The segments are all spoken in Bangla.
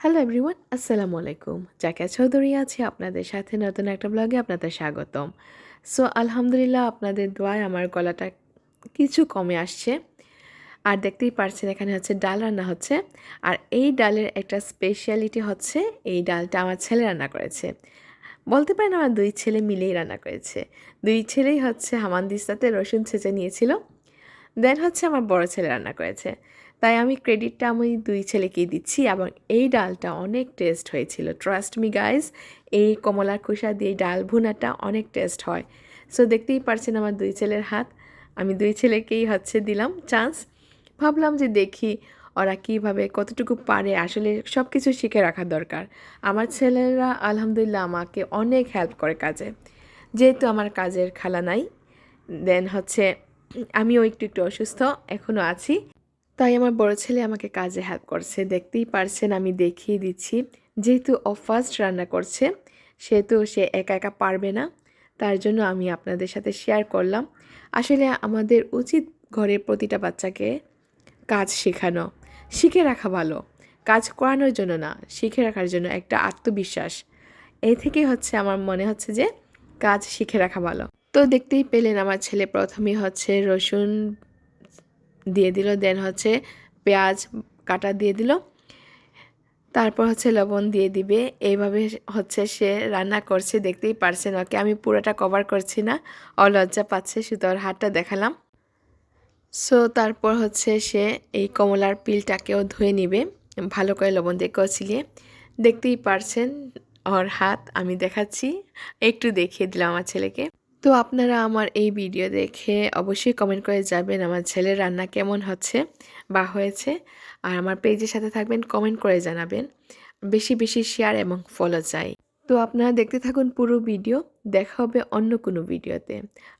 হ্যালো এভরিওয়ান আসসালামু আলাইকুম জাকিয়া চৌধুরী আছে আপনাদের সাথে নতুন একটা ব্লগে আপনাদের স্বাগতম। সো আলহামদুলিল্লাহ আপনাদের দোয়ায় আমার গলাটা কিছু কমে আসছে। আর দেখতেই পারছেন এখানে হচ্ছে ডাল রান্না হচ্ছে। আর এই ডালের একটা স্পেশালিটি হচ্ছে এই ডালটা আমার ছেলে রান্না করেছে। বলতে পারেন আমার দুই ছেলে মিলেই রান্না করেছে। দুই ছেলেই হচ্ছে হামানদিস্তাতে রসুন ছেঁচে নিয়েছিল। দেন হচ্ছে আমার বড় ছেলে রান্না করেছে। তাই আমি ক্রেডিটটা আমি দুই ছেলেকেই দিচ্ছি এবং এই ডালটা অনেক টেস্ট হয়েছিল। ট্রাস্ট মি গাইজ এই কমলার খোসা দিয়ে ডাল ভুনাটা অনেক টেস্ট হয়। সো দেখতেই পারছেন আমার দুই ছেলের হাত। আমি দুই ছেলেকেই হচ্ছে দিলাম চান্স ভাবলাম যে দেখি ওরা কীভাবে কতটুকু পারে। আসলে সব কিছু শিখে রাখা দরকার। আমার ছেলেরা আলহামদুলিল্লাহ আমাকে অনেক হেল্প করে কাজে। যেহেতু আমার কাজের খালা নাই দেন হচ্ছে আমিও একটু একটু অসুস্থ এখনও আছি। তাই আমার বড় ছেলে আমাকে কাজে হেল্প করছে। দেখতেই পারছেন আমি দেখিয়ে দিচ্ছি। যেহেতু ও ফার্স্ট রান্না করছে, সেহেতু সে একা একা পারবে না, তার জন্য আমি আপনাদের সাথে শেয়ার করলাম। আসলে আমাদের উচিত ঘরের প্রতিটা বাচ্চাকে কাজ শেখানো, শিখে রাখা ভালো। কাজ করানোর জন্য না, শিখে রাখার জন্য একটা আত্মবিশ্বাস। এই থেকেই হচ্ছে আমার মনে হচ্ছে যে কাজ শিখে রাখা ভালো। তো দেখতেই পেলেন আমার ছেলে প্রথমে হচ্ছে রসুন দিয়ে দিল দেন হচ্ছে পেঁয়াজ কাটা দিয়ে দিল। তারপর হচ্ছে লবণ দিয়ে দিবে। এইভাবে হচ্ছে সে রান্না করছে, দেখতেই পারছেন ওকে। আমি পুরোটা কভার করছি না, অলজ্জা পাচ্ছে ওর হাতটা দেখালাম। সো তারপর হচ্ছে সে এই কমলার পিলটাকেও ধুয়ে নিবে, ভালো করে লবণ দিয়ে কচলিয়ে দেখতেই পারছেন ওর হাত, আমি দেখাচ্ছি, একটু দেখিয়ে দিলাম আমার ছেলেকে। তো আপনারা আমার এই ভিডিও দেখে অবশ্যই কমেন্ট করে যাবেন আমার ছেলের রান্না কেমন হচ্ছে বা হয়েছে। আর আমার পেজের সাথে থাকবেন কমেন্ট করে জানাবেন। বেশি বেশি শেয়ার এবং ফলো চাই। তো আপনারা দেখতে থাকুন পুরো ভিডিও, দেখা হবে অন্য কোনো ভিডিওতে।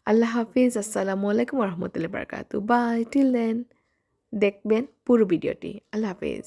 আল্লাহ হাফিজ, আসসালামু আলাইকুম রহমতুল্লাহ বারকাতু। বাই টিল দেন দেখবেন পুরো ভিডিওটি। আল্লাহ হাফিজ।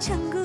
成功